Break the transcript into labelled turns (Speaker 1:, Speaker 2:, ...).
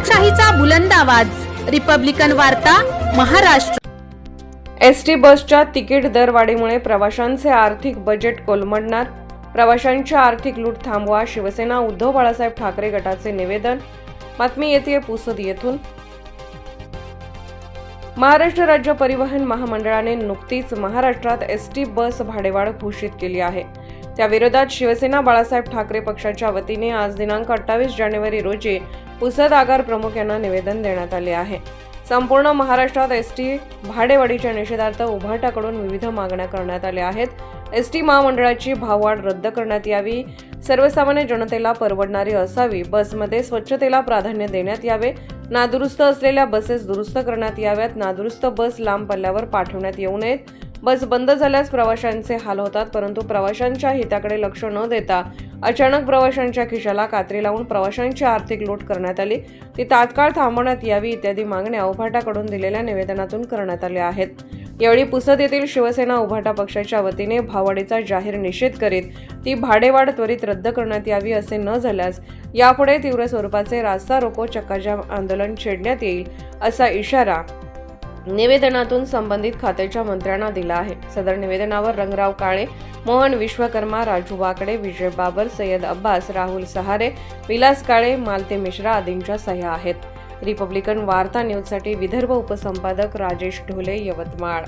Speaker 1: लोकशाहीचा बुलंद आवाज. रिपब्लिकन वार्ता महाराष्ट्र.
Speaker 2: एस टी बसच्या तिकीट दरवाढीमुळे प्रवाशांचे आर्थिक बजेट कोलमडणार. प्रवाशांची आर्थिक लूट थांबवा शिवसेना उद्धव बाळासाहेब ठाकरे गटाचे निवेदन. बातमी येते पुसद येथून. महाराष्ट्र राज्य परिवहन महामंडळाने नुकतीच महाराष्ट्रात एस टी बस भाडेवाढ घोषित केली आहे. त्याविरोधात शिवसेना बाळासाहेब ठाकरे पक्षाच्या वतीने आज दिनांक अठ्ठावीस जानेवारी रोजी पुसद आगार प्रमुख यांना निवेदन देण्यात आले आहे. संपूर्ण महाराष्ट्रात एस टी भाडेवाढीच्या निषेधार्थ उभाटाकडून विविध मागण्या करण्यात आल्या आहेत. एस टी महामंडळाची भाववाढ रद्द करण्यात यावी सर्वसामान्य जनतेला परवडणारी असावी बसमध्ये स्वच्छतेला प्राधान्य देण्यात यावे नादुरुस्त असलेल्या बसेस दुरुस्त करण्यात याव्यात नादुरुस्त बस लांब पल्ल्यावर पाठवण्यात येऊ नयेत. बस बंद झाल्यास प्रवाशांचे हाल होतात परंतु प्रवाशांच्या हिताकडे लक्ष न देता अचानक प्रवाशांच्या खिशाला कात्री लावून प्रवाशांची आर्थिक लूट करण्यात आली. ती तात्काळ थांबवण्यात यावी इत्यादी मागण्या उभाटाकडून दिलेल्या निवेदनातून करण्यात आल्या आहेत. यावेळी पुसद येथील शिवसेना उभाटा पक्षाच्या वतीने भाववाढीचा जाहीर निषेध करीत ती भाडेवाढ त्वरित रद्द करण्यात यावी असे न झाल्यास यापुढे तीव्र स्वरूपाचे रास्ता रोको चक्काजाम आंदोलन छेडण्यात येईल असा इशारा निवेदनातून संबंधित खात्याच्या मंत्र्यांना दिला आहे. सदर निवेदनावर रंगराव काळे मोहन विश्वकर्मा राजू वाकडे विजय बाबर सय्यद अब्बास राहुल सहारे विलास काळे मालते मिश्रा आदींच्या सह्या आहेत. रिपब्लिकन वार्ता न्यूजसाठी विदर्भ उपसंपादक राजेश ढोले यवतमाळ.